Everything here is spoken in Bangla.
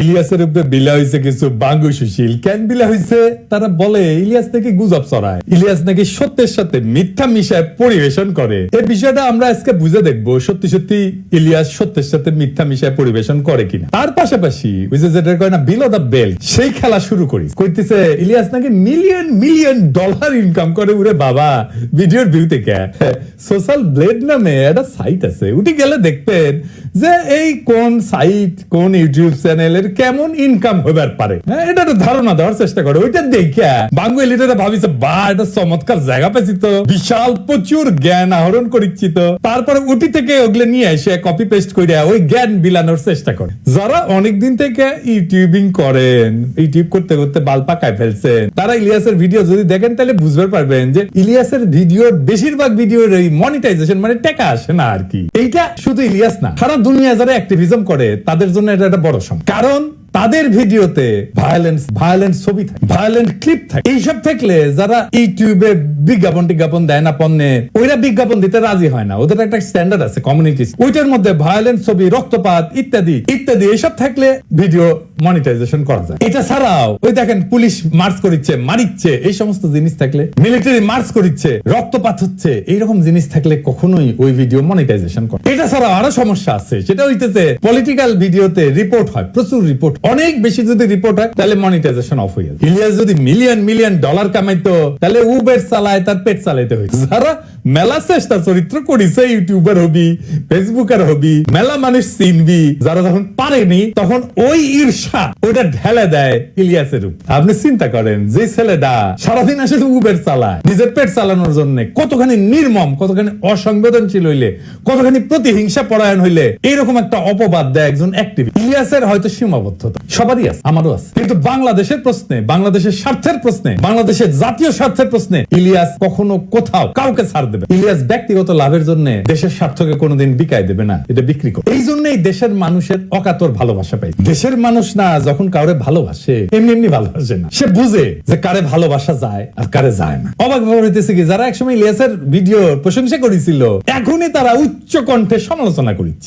ইলিয়াসের উপরে বিলা হয়েছে কিছু বাঙ্গু সুশীল। কেন বিলা হয়েছে তারা বলে, ইলিয়াস নাকি গুজব ছড়ায়। ইলিয়াস নাকি সত্যের সাথে মিথ্যা মিশায় পরিবেশন করে। এই বিষয়টা আমরা আজকে বুঝে দেখব, সত্যি সত্যি ইলিয়াস সত্যের সাথে মিথ্যা মিশায় পরিবেশন করে কিনা। তার পাশাপাশি যেটা কয় না বিলো দা বেল সেই খেলা শুরু করি। কইতেছে, ইলিয়াস নাকি মিলিয়ন মিলিয়ন ডলার ইনকাম করে উরে বাবা। ভিডিওর ভিউ থেকে। সোশ্যাল ব্লেড নামে একটা সাইট আছে। উঠে গেলে দেখবেন যে এই কোন সাইট কোন ইউটিউব চ্যানেলের কেমন ইনকাম হবার পারে? হ্যাঁ এটা একটা ধারণা দেওয়ার চেষ্টা করে। ওইটা দেখে বাঙ্গু এলিটারা ভাবিছে, বা, এটা চমৎকার জায়গা পেয়েছি তো। বিশাল প্রচুর জ্ঞান আহরণ করিচ্ছি তো। তারপরে উটি থেকে ওগুলো নিয়ে এসে কপি পেস্ট করে ওই জ্ঞান বিলানোর চেষ্টা করে। যারা অনেকদিন থেকে ইউটিউবিং করেন ইউটিউব করতে করতে বাল পাকায় ফেলছেন, তারা ইলিয়াসের ভিডিও যদি দেখেন, তাহলে বুঝতে পারবেন যে ইলিয়াসের ভিডিওর বেশিরভাগ ভিডিওর এই মনিটাইজেশন মানে টাকা আসে না আর কি। এইটা শুধু ইলিয়াস না, সারা দুনিয়া যারা অ্যাক্টিভিজম করে, তাদের জন্য এটা একটা বড় সমস্যা। কারণ Yunan তাদের ভিডিওতে ভায়োলেন্স ভায়োলেন্ট ছবি থাকে ভায়োলেন্ট ক্লিপ থাকে। এইসব থাকলে যারা ইউটিউবে বিজ্ঞাপন টিজ্ঞাপন দেয় না পণ্যে, ওইরা বিজ্ঞাপন দিতে রাজি হয় না। ওদের একটা স্ট্যান্ডার্ড আছে কমিউনিটি ওইটার মধ্যে ভায়োলেন্ট ছবি, রক্তপাত ইত্যাদি ইত্যাদি, এইসব থাকলে ভিডিও মনিটাইজেশন করা যায়। এটা ছাড়াও, ওই দেখেন পুলিশ মার্চ করিচ্ছে, মারিচ্ছে, এই সমস্ত জিনিস থাকলে মিলিটারি মার্চ করিচ্ছে, রক্তপাত হচ্ছে, এইরকম জিনিস থাকলে কখনোই ওই ভিডিও মনিটাইজেশন করে এটা ছাড়াও আরও সমস্যা আছে, সেটা হইতেছে পলিটিক্যাল ভিডিওতে রিপোর্ট হয়, প্রচুর রিপোর্ট অনেক বেশি যদি রিপোর্ট হয়, তাহলে মনিটাইজেশন অফ হয়ে ইলিয়াস যদি মিলিয়ন মিলিয়ন ডলার কামাইতো, তাহলে উবের চালায়, তার পেট চালাইতে হইতো। যারা মেলা চেষ্টা চরিত্র করিছে ইউটিউবার হবি ফেসবুকার হবি, মেলা মানুষ চিনবি, যারা যখন পারেনি, তখন ওই ঈর্ষা ওটা ঢেলে দেয় ইলিয়াসের উপর। আপনি চিন্তা করেন, যে ছেলেটা সারাদিন আসে উবের চালায়, নিজের পেট চালানোর জন্য কতখানি নির্মম, কতখানি অসংবেদনশীল হইলে, কতখানি প্রতিহিংসা পরায়ণ হইলে, এইরকম একটা অপবাদ দেয় একজন অ্যাক্টিভ ইলিয়াসের হয়তো সীমাবদ্ধতা সবারই আছে, আমারও আছে। কিন্তু বাংলাদেশের প্রশ্নে, বাংলাদেশের স্বার্থের প্রশ্নে, বাংলাদেশের জাতীয় স্বার্থের প্রশ্নে ইলিয়াস কখনো কোথাও কাউকে ছাড় দেবে ইলিয়াস ব্যক্তিগত লাভের জন্য দেশের স্বার্থকে কোনোদিন বিকায় দেবে না, এটা বিক্রি করে। এই জন্যই দেশের মানুষের অকাতর ভালোবাসা পাই দেশের মানুষ না যখন কাউরে ভালোবাসে, এমনি এমনি ভালোবাসে না। সে বুঝে যে কারে ভালোবাসা যায় আর কারে যায় না। অবাক ব্যাপার হইতেছে কি, যারা একসময় ইলিয়াসের ভিডিও প্রশংসা করেছিল, এখনই তারা উচ্চ কণ্ঠে সমালোচনা করিচ্ছে।